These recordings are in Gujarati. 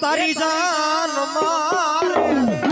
તારી જાન મારે.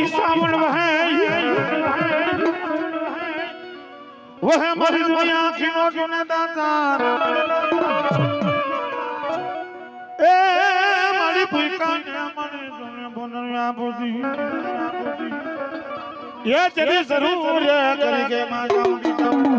મારી સાવણ વહે વહે મારી દુનિયા આખીનો જોને દાતાર એ મારી ભૂલકાને મને જોને બોનવ્યા બુધી એ જરી જરૂર કરી કે માં જાઉં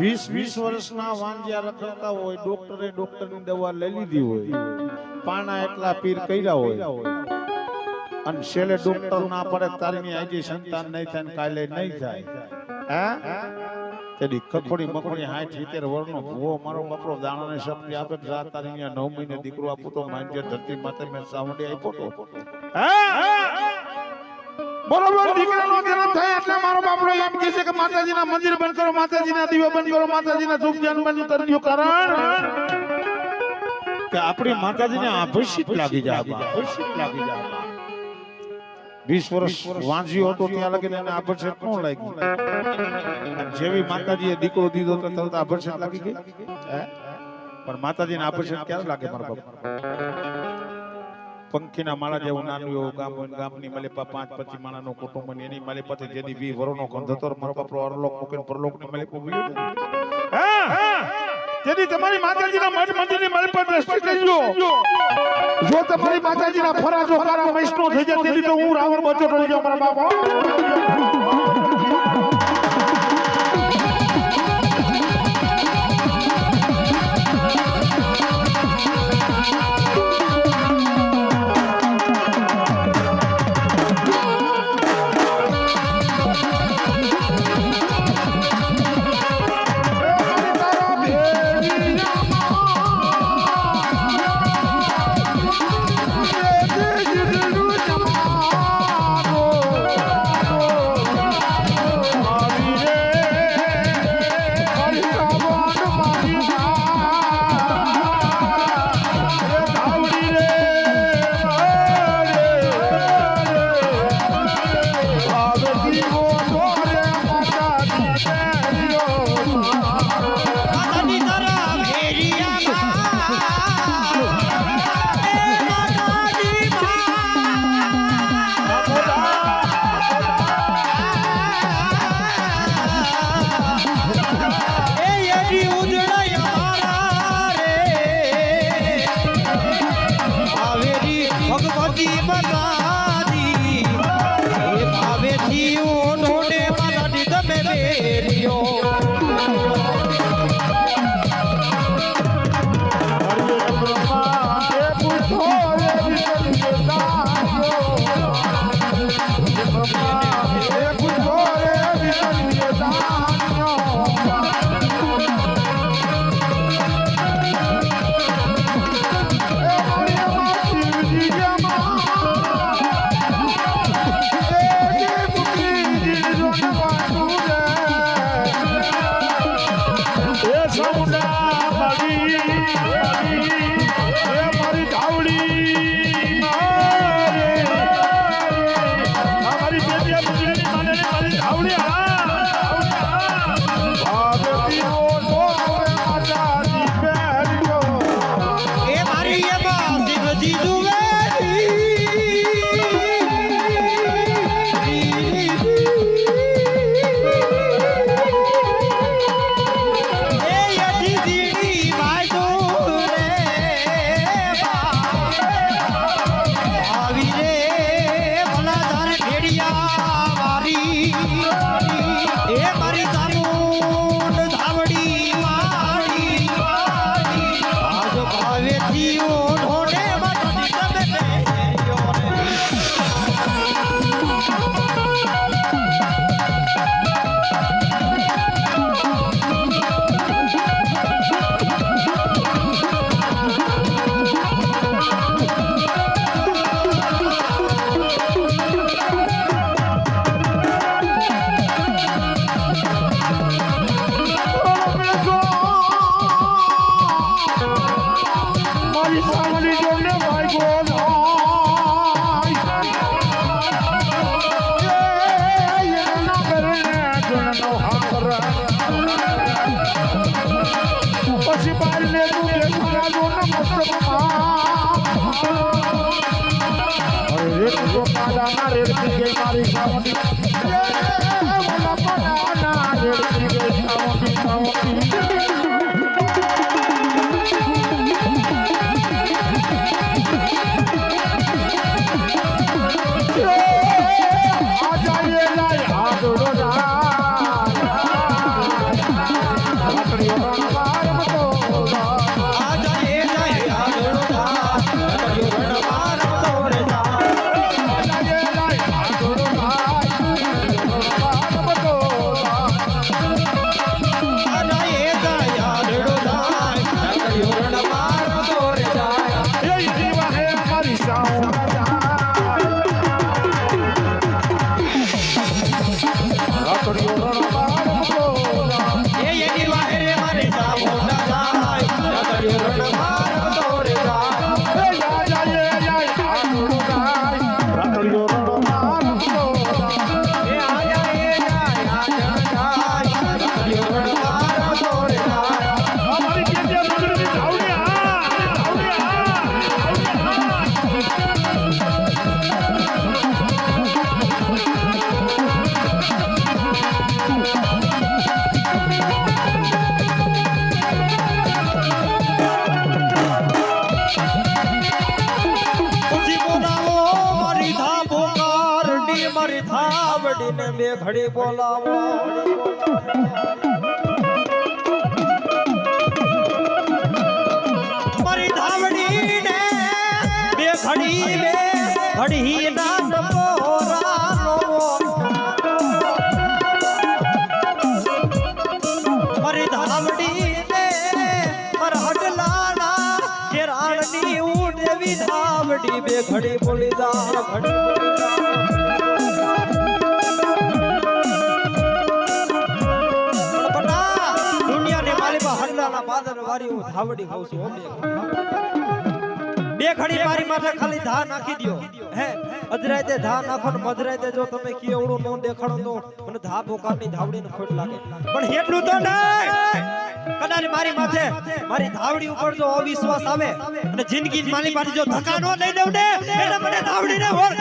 વીસ વીસ વર્ષના વાંજ્યા રખડતા હોય, ડોક્ટરે ડોક્ટરની દવા લઈ લીધી હોય, પાણા એટલા પીર કર્યા હોય. અને છેલ્લે ડોક્ટર ના પડે તારીની આજે સંતાન નહીં થાય કાલે નહીં થાય. હે? તેની ખખોડી મકોડી હાથ સિત્તેર વર્ષનો ભૂવો મારો બાપરો દાણાને શક્તિ આપે કે જા તારી નવ મહિને દીકરો આપો તો માંજે ધરતી માથે મેં સાવડી આપ્યો તો. હે? બરોબર દીકરાનો જન્મ થાય એટલે મારો બાપડો એમ કહે છે કે માતાજીના મંદિર બંધ કરો માતાજીના દીવા બંધ કરો માતાજીના ધ્યાન બંધ કર્યું કારણ. કે આપણી માતાજીને આભૂષિત લાગી જાય આભૂષિત લાગી જાય વીસ વર્ષ વાંચ્યો હતો ત્યાં લગીને એને આભૂષિત ન લાગ્યું જેવી માતાજીએ દીકરો દીધો તો તરત આભૂષિત લાગી ગઈ. હે? પણ માતાજીને આભૂષિત ક્યારે લાગે મારા બાપા? પંખીના માળા જેવું નાનું એવું ગામ હોય ગામની ગામની પા પાંચ પચીસ માણાનું કુટુંબ હોય એની માલિપા પાસે જેની વી વરોનો ગંધ હતો મારો બાપરો અરલોક મૂકીને પરલોકની માલિપા ઊભી તેથી તમારી માતાજીના મઠ મંદિરની પર દ્રષ્ટિ કરજો. જો તમારી માતાજીના ફરાજો કારા વૈષ્ણવ થઈ જાય તેથી તો હું રાવણ બચો રહી જાઉં મારા બાપા. mulherada! રેતી તો પાડાના રેતી ઘડી બોલાવો ધાવડી બે ઘડી બોલી દા ઘડી બોલી દા વારી હું ધાવડી ખાઉં છું બે ઘડી. મારી માથે ખાલી ધા નાખી દ્યો. હે અજરાતે ધા નાખો ને મધરાતે જો તમે કેવડું નો દેખાડો તો મને ધા ભોકાની ધાવડીને ખોટ લાગે. પણ એટલું તો નહીં. કદાચ મારી માથે મારી ધાવડી ઉપર જો અવિશ્વાસ આવે અને જિંદગી મારી પાસે જો ધક્કા નો લઈ દઉં ને એટલે મને ધાવડીને વોર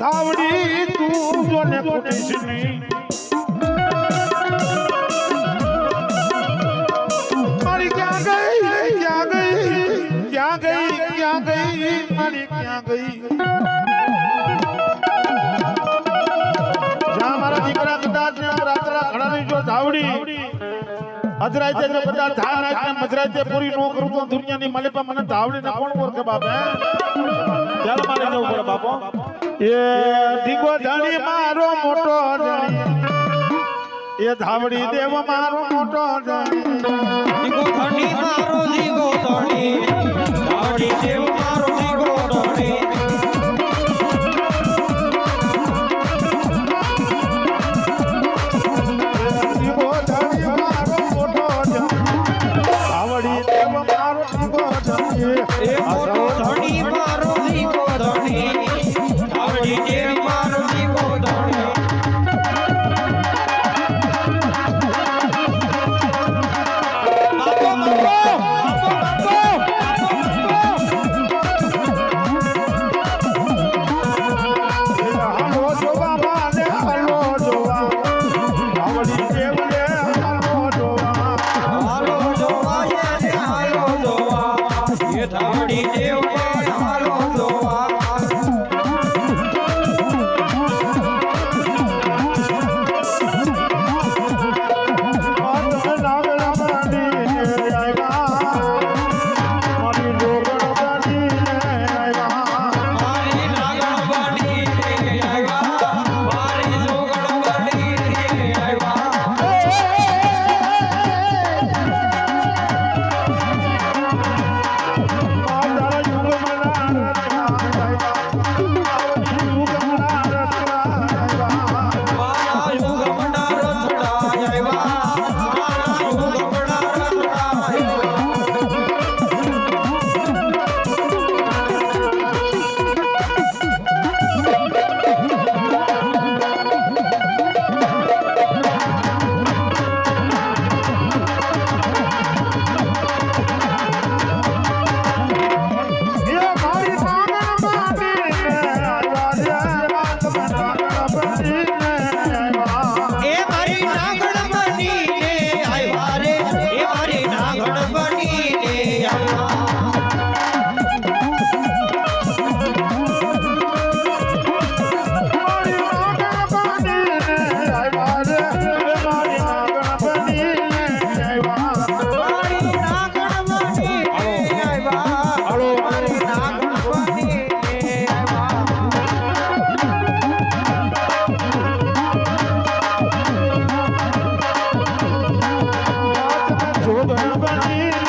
ધાવડી તું જોને કુટીશ નહીં મારી ક્યાં ગઈ? ક્યાં ગઈ? ક્યાં ગઈ? ક્યાં ગઈ? મારી ક્યાં ગઈ? જ્યાં મારા દીકરા કદાચ ને રાતરા ઘડાની જો ધાવડી અજરાતે જો કદાચ ધાર નાખ ને મજરાતે પૂરી નો કરું તો દુનિયાની પણ મને ધાવડી ને કોણ ઓળખે બાપે ત્યારે મારે જવું પડે બાપો. એ ઢીંગો ધણી મારો મોટો ધણી એ ધાવડી દેવ મારો મોટો ધણી મારો દીગો ધણી દેવ મારો દીગો ધણી